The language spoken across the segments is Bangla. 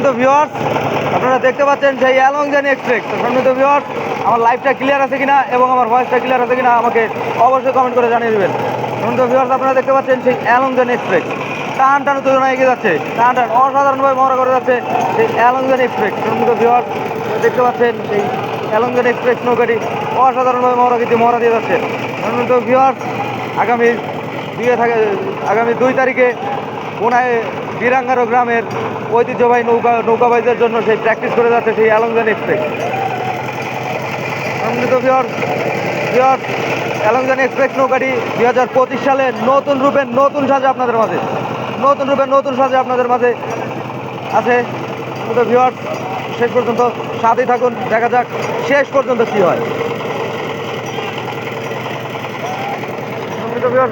সম্মানিত ভিউয়ার্স আপনারা দেখতে পাচ্ছেন সেই অ্যালংজানি এক্সপ্রেস তো সম্মানিত ভিউয়ার্স আমার লাইফটা ক্লিয়ার আছে কিনা এবং আমার ভয়েসটা ক্লিয়ার আছে কিনা আমাকে অবশ্যই কমেন্ট করে জানিয়ে দেবেন। সম্মানিত ভিউয়ার্স আপনারা দেখতে পাচ্ছেন সেই অ্যালংজানি এক্সপ্রেস টান টান উত্তেজনা এগিয়ে যাচ্ছে। টান টান অসাধারণভাবে মহড়া করে যাচ্ছে সেই অ্যালংজানি এক্সপ্রেস সম্মানিত ভিউয়ার্স দেখতে পাচ্ছেন সেই অ্যালংজানি এক্সপ্রেস নৌকাটি অসাধারণভাবে মহড়া কিন্তু মহড়া দিয়ে যাচ্ছে। সম্মানিত ভিউয়ার্স আগামী দুয়ে থাকে, আগামী দুই তারিখে কোনায় বিরাঙ্গারো গ্রামের ঐতিহ্যবাহী নৌকা নৌকাবাইদের জন্য সেই প্র্যাকটিস করে যাচ্ছে সেই অ্যালংজান এক্সপ্রেস সম্মিলিত বিহার অ্যালংজান এক্সপ্রেস নৌকাটি দুই হাজার পঁচিশ সালে নতুন রূপে নতুন সাজে আপনাদের মাঝে। নতুন রূপে নতুন সাজে আপনাদের মাঝে আছে। সম্মিলিত বিহার শেষ পর্যন্ত সাথেই থাকুন, দেখা যাক শেষ পর্যন্ত কী হয়।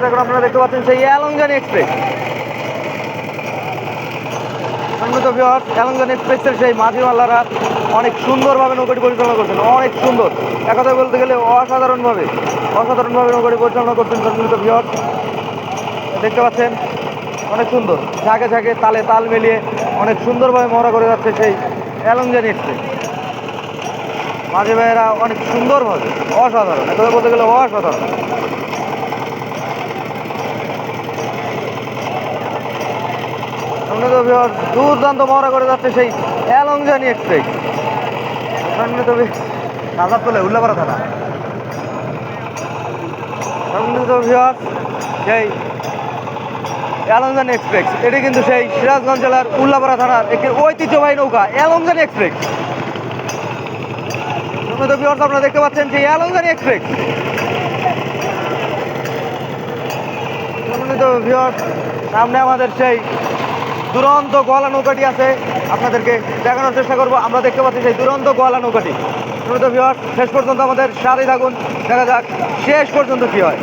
এখন আপনারা দেখতে পাচ্ছেন সেই অ্যালংজান এক্সপ্রেস বিহার অ্যালংজান এক্সপ্রেসের সেই মাঝিমাল্লারা অনেক সুন্দরভাবে নৌকাটি পরিচালনা করছেন, অনেক সুন্দর। এক কথায় বলতে গেলে অসাধারণভাবে অসাধারণভাবে নৌকাটি পরিচালনা করছেন সম্মিলিত দেখতে পাচ্ছেন, অনেক সুন্দর। ঝাঁকে ঝাঁকে তালে তাল মিলিয়ে অনেক সুন্দরভাবে মহড়া করে যাচ্ছে সেই অ্যালংজান এক্সপ্রেস মাঝি ভাইয়েরা অনেক সুন্দরভাবে, অসাধারণ। এক কথায় বলতে গেলে অসাধারণ সম্মানিত বিহার দুর্দান্ত মহড়া করে যাচ্ছে সেই অ্যালংজানি এক্সপ্রেস। সম্মানিত সাজার তোলে উল্লাপাড়া থানা সম্মানিত বিহার সেই অ্যালংজানি এক্সপ্রেস। এটি কিন্তু সেই সিরাজগঞ্জ জেলার উল্লাপাড়া থানার একটি ঐতিহ্যবাহী নৌকা, অ্যালংজানি এক্সপ্রেস। সম্মানিত বিহার আপনারা দেখতে পাচ্ছেন সেই অ্যালংজানি এক্সপ্রেস। সম্মানিত ভিউয়ার সামনে আমাদের সেই দুরন্ত গোয়ালা নৌকাটি আছে। আপনাদেরকে দেখানোর চেষ্টা করব। আমরা দেখতে পাচ্ছি সেই দুরন্ত গোয়ালা নৌকাটি। শেষ পর্যন্ত আমাদের সাথে থাকুন। দেখা যাক শেষ পর্যন্ত কী হয়।